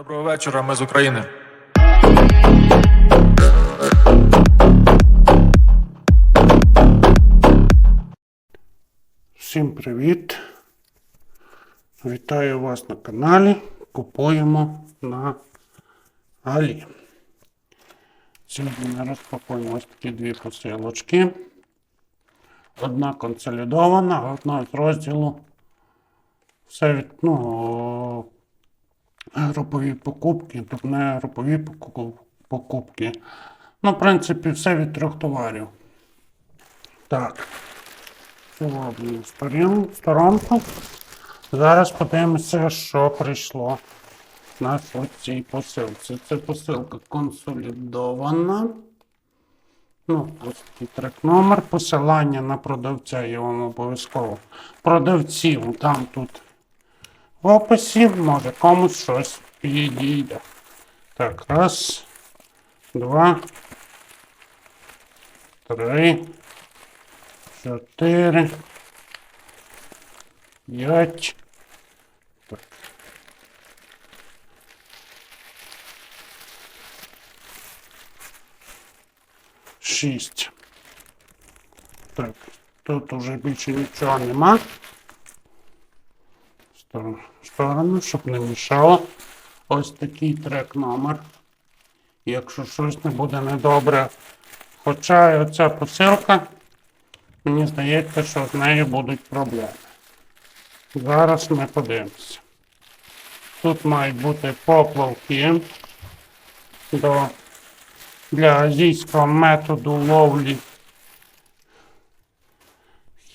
Доброго вечора, ми з України. Всім привіт! Вітаю вас на каналі. Купуємо на Алі. Сьогодні ми розпакуємо ось такі дві посилочки. Одна консолідована, одна з розділу. Все від, ну, групові покупки, тут не групові покупки. Ну, в принципі, все від трьох товарів. Так. Сторін, сторонку. Зараз подивимося, що прийшло на цій посилці. Це посилка консолідована. Ну, ось такий трек номер. Посилання на продавця я вам обов'язково. Продавців там тут в може комусь щось підійде. Так, раз, два, три чотири, п'ять. Так. Шість. Так, тут уже більше нічого нема. Сторону, щоб не мішало. Ось такий трек номер. Якщо щось не буде недобре. Хоча оця посилка. Мені здається, що з нею будуть проблеми. Зараз ми подивимося. Тут мають бути поплавки до, для азійського методу ловлі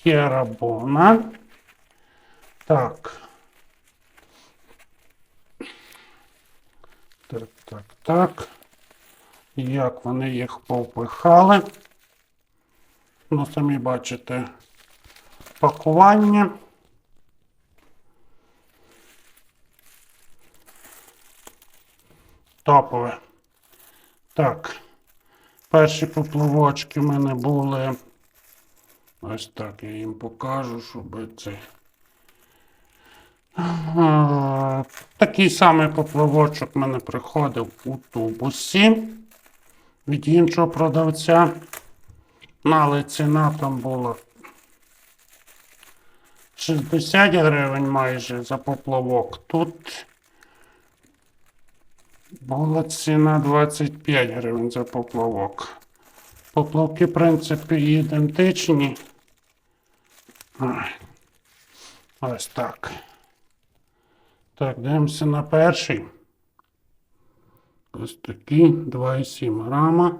херабона. Так. Так, так, так. Як вони їх повпихали. Ну, самі бачите пакування. Топове. Так. Перші поплавочки в мене були. Ось так я їм покажу, щоб це. Такий самий поплавочок в мене приходив у тубусі від іншого продавця. Але ціна там була 60 гривень майже за поплавок. Тут була ціна 25 гривень за поплавок. Поплавки, в принципі, ідентичні. Ось так. Так, дивимося на перший. Ось такий 2,7 грама.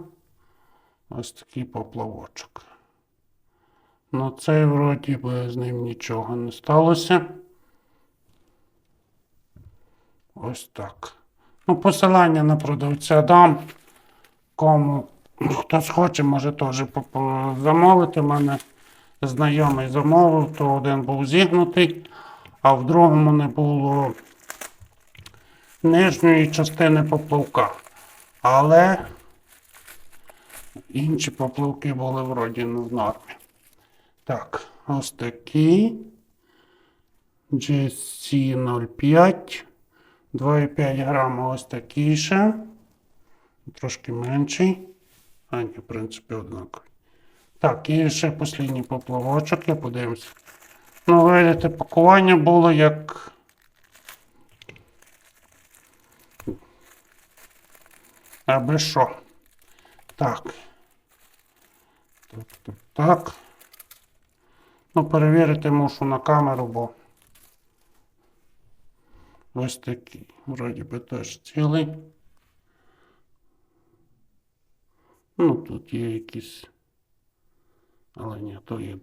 Ось такий поплавочок. Ну, цей вроді би з ним нічого не сталося. Ось так. Ну, посилання на продавця дам. Кому хтось хоче, може теж замовити. У мене знайомий замовив, то один був зігнутий, а в другому не було нижньої частини поплавка. Але Інші поплавки були вроді ну, в нормі. Так, ось такий. GC05. 2,5 грама ось такий ще. Трошки менший. А, ні, в принципі, однаковий. Так, і ще останній поплавочок, я подивимось. Ну, видите, пакування було як. Аби що. Так. Так, так, так. Ну, перевірити мушу на камеру, бо ось такий. Вроді би теж цілий. Ну, тут є якісь. Але ні, то є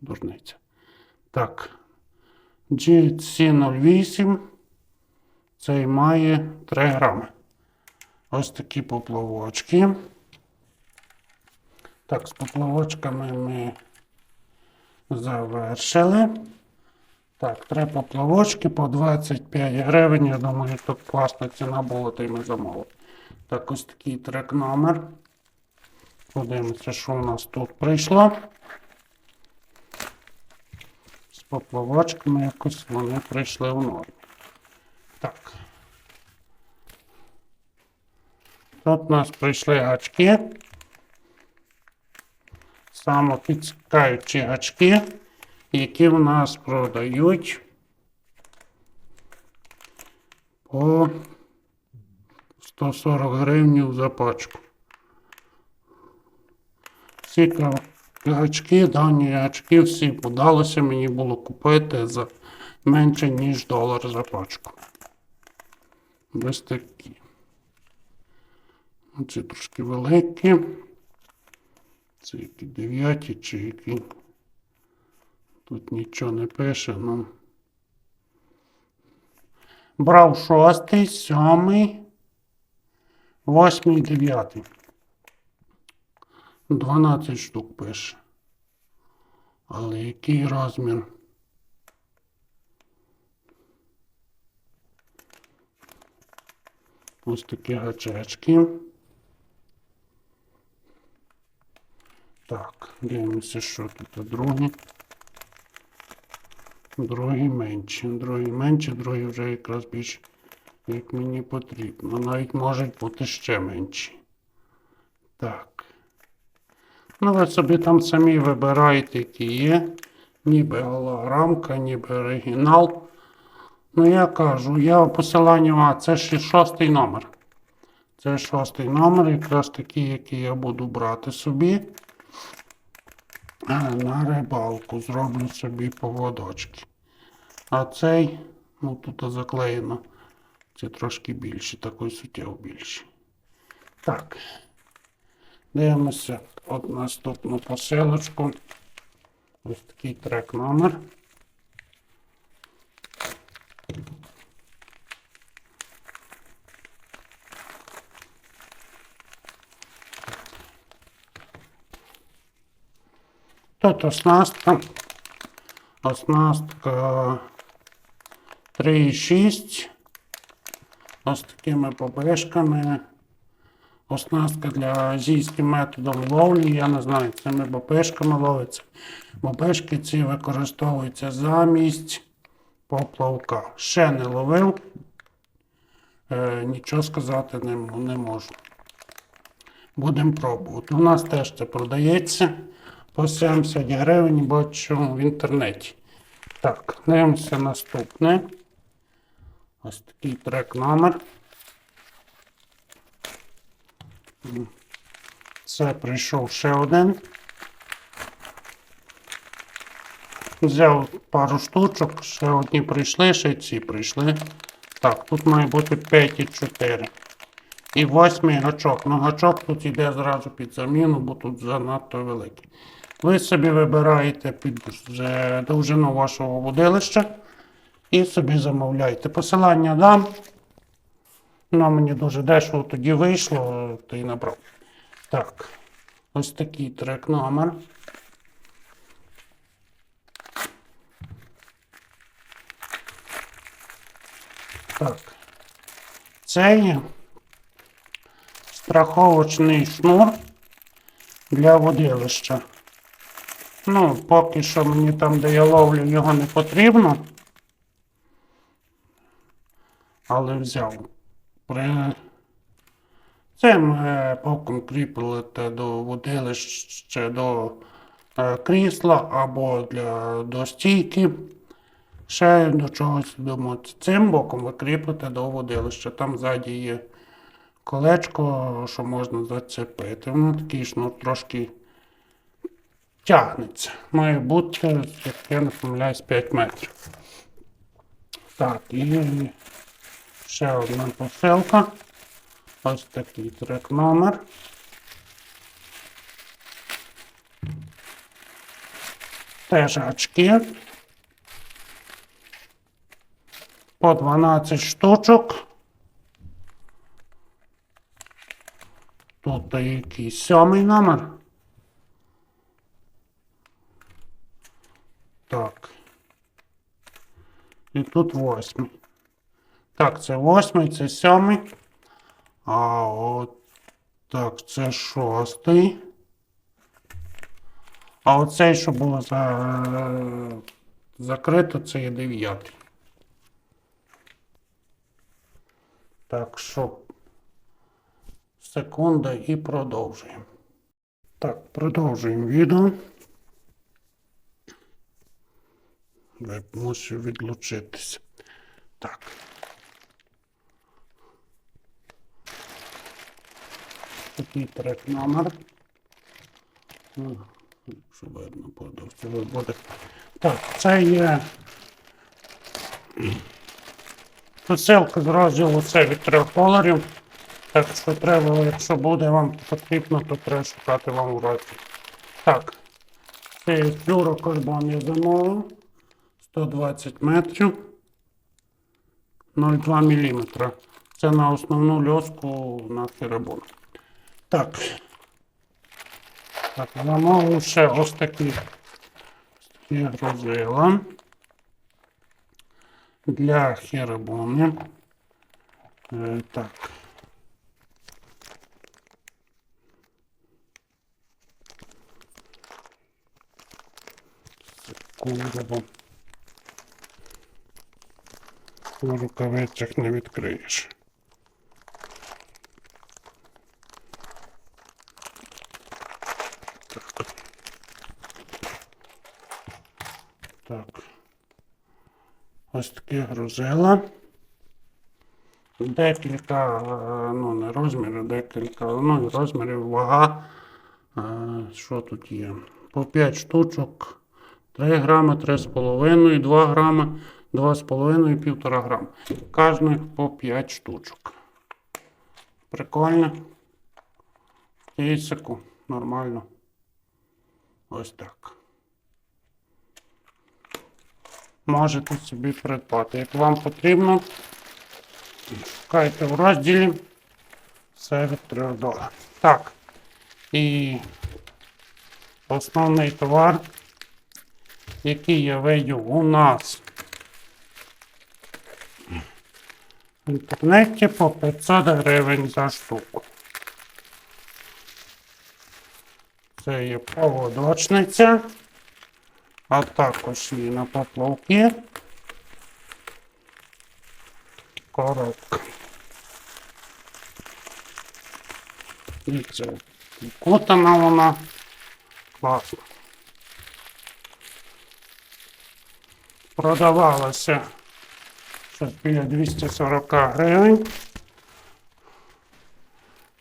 дурниця. Так. GC08. Цей має 3 грами. Ось такі поплавочки. Так, з поплавочками ми завершили. Так, три поплавочки по 25 гривень. Я думаю, тут класна ціна була, то й ми замовили. Так, ось такий трек номер. Подивимося, що у нас тут прийшло. Поплавочками якось вони прийшли в норму. Так. Тут у нас прийшли гачки. Самопідсікаючі гачки, які в нас продають по 140 гривень за пачку. Ка- гачки, дані гачки всі подалося мені було купити за менше, ніж долар за пачку. Ось такі. Оці трошки великі. Це які дев'яті чи які. Тут нічого не пише, ну. Брав шостий, сьомий, восьмий, дев'ятий. 12 штук пише. Але який розмір? Ось такі гачечки. Так, дивимося, що тут другі. Другі менші. Другі менші, другі вже якраз більш як мені потрібно. Навіть можуть бути ще менші. Так. Ну, ви собі там самі вибираєте, які є. Ніби голограмка, ніби оригінал. Ну, я кажу, я посилання, а це ще шостий номер. Це шостий номер, якраз такий, який я буду брати собі. На рибалку зроблю собі поводочки. А цей, ну тут заклеєно. Це трошки більше, такий суттєво більший. Так. Дивимося от наступну посилочку. Ось такий трек номер. Тут оснастка. Оснастка 3,6. Ось такими побешками. Оснастка для азійським методом ловлі. Я не знаю, цими бабешками ловиться. Бабешки ці використовуються замість поплавка. Ще не ловив. Е, нічого сказати не, не можу. Будемо пробувати. У нас теж це продається по 70 гривень, бачу в інтернеті. Так, дивимося наступне. Ось такий трек номер. Це прийшов ще один. Взяв пару штучок, ще одні прийшли, ще ці прийшли. Так, тут має бути 5 і 4. І восьмий гачок. Ну, гачок тут йде зразу під заміну, бо тут занадто великий. Ви собі вибираєте під довжину вашого водилища і собі замовляєте. Посилання дам. Воно мені дуже дешево тоді вийшло, то й набрав. Так, ось такий трек номер. Так. Це є страховочний шнур для водилища. Ну, поки що мені там, де я ловлю, його не потрібно. Але взяв. Цим боком кріпите до водилища до е, крісла або для до стійки. Ще до чогось думати. Цим боком ви кріпите до водилища. Там ззаді є колечко, що можна зацепити. Воно такий шнур трошки тягнеться. Має бути, як я не помиляюсь, 5 метрів. Так, і ще одна посилка. Ось такий трек номер. Теж гачки. По 12 штучок. Тут якийсь сьомий номер. Так. І тут восьмий. Так, це восьмий, це сьомий. А от так, це шостий. А оцей, що було за... закрито, це є дев'ятий. Так, що Секунда і продовжуємо. Так, продовжуємо відео. Мусив відлучитися. Так. Такий трек номер. Ну, Якщо видно подовцю буде. Так, це є посилка з розділу це від 3 доларів. Так що треба, якщо буде вам потрібно, то треба шукати вам в розділі. Так. Це флюрокарбон я замовив. 120 метрів. 0,2 мм. Це на основну льоску на херабун. Так. Так, замовив ще ось такі, грузила для херабуни. Е, так. Секунду. На рукавицях не відкриєш. Так. Так. Ось такі грузила. Декілька, е, ну не розмірів, декілька, ну розмірів, вага. Е, Що тут є? По 5 штучок. 3 грами, 3,5, 2 грами, 2,5 і 1,5 грама. Кожних по 5 штучок. Прикольно. Кейсику. Нормально. Ось так. Можете собі придбати. Як вам потрібно, шукайте в розділі. Все від 3 доларів. Так. І основний товар, який я видів у нас в інтернеті по 500 гривень за штуку. Це є поводочниця, а також і на поплавки. Коробка. І це кутана вона. Класно. Продавалася щось біля 240 гривень.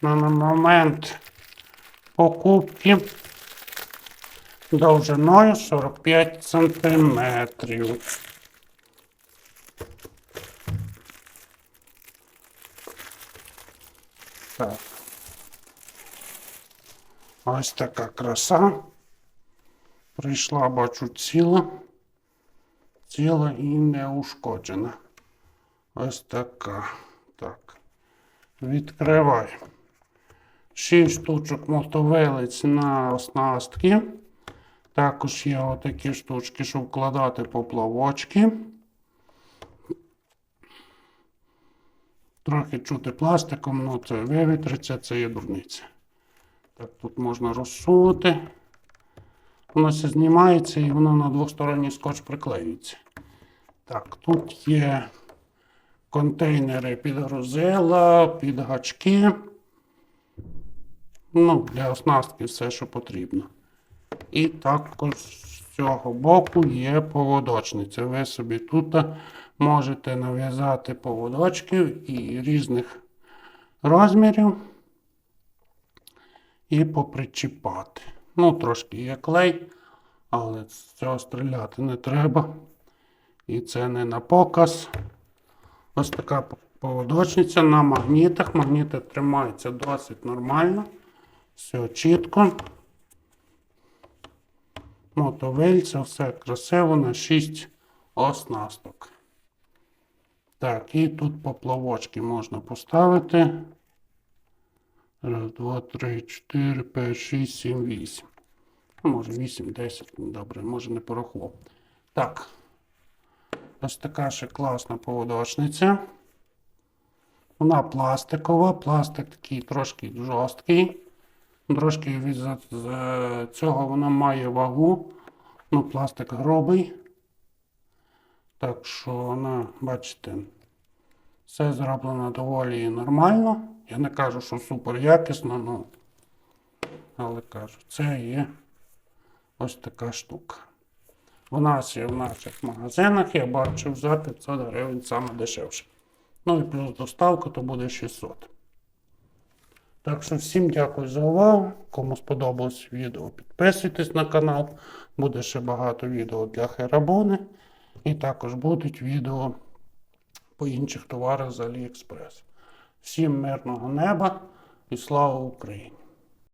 На момент покупки довжиною 45 сантиметрів. Так. Ось така краса. Прийшла, бачу, ціла. Ціла і не ушкоджена. Ось така. Так. Відкриваю. 6 штучок мотовилиць на оснастки. Також є отакі штучки, щоб вкладати поплавочки. Трохи чути пластиком, ну це вивітриться, це є дурниця. Так, тут можна розсунути. Воно все знімається і воно на двосторонній скотч приклеюється. Так, тут є контейнери під грузила, під гачки. Ну, для оснастки все, що потрібно. І також з цього боку є поводочниця. Ви собі тут можете нав'язати поводочків і різних розмірів і попричіпати. Ну, трошки є клей, але з цього стріляти не треба. І це не на показ. Ось така поводочниця на магнітах. Магніти тримаються досить нормально. Все чітко. Мотовильця, все красиво на 6 оснасток. Так, і тут поплавочки можна поставити. Раз, два, три, чотири, п'ять, шість, сім, вісім. Ну, Може, вісім, десять, добре, може не порахував. Так. Ось така ще класна поводочниця. Вона пластикова, пластик такий трошки жорсткий. Трошки від цього вона має вагу. Ну, пластик грубий. Так що вона, бачите, Все зроблено доволі нормально. Я не кажу, що супер якісно, ну, але кажу, це є ось така штука. В нас є в наших магазинах, я бачив за 500 гривень саме дешевше. Ну і плюс доставка, то буде 600. Так що всім дякую за увагу. Кому сподобалось відео, підписуйтесь на канал. Буде ще багато відео для Херабони. І також будуть відео по інших товарах з Аліекспрес. Всім мирного неба і слава Україні!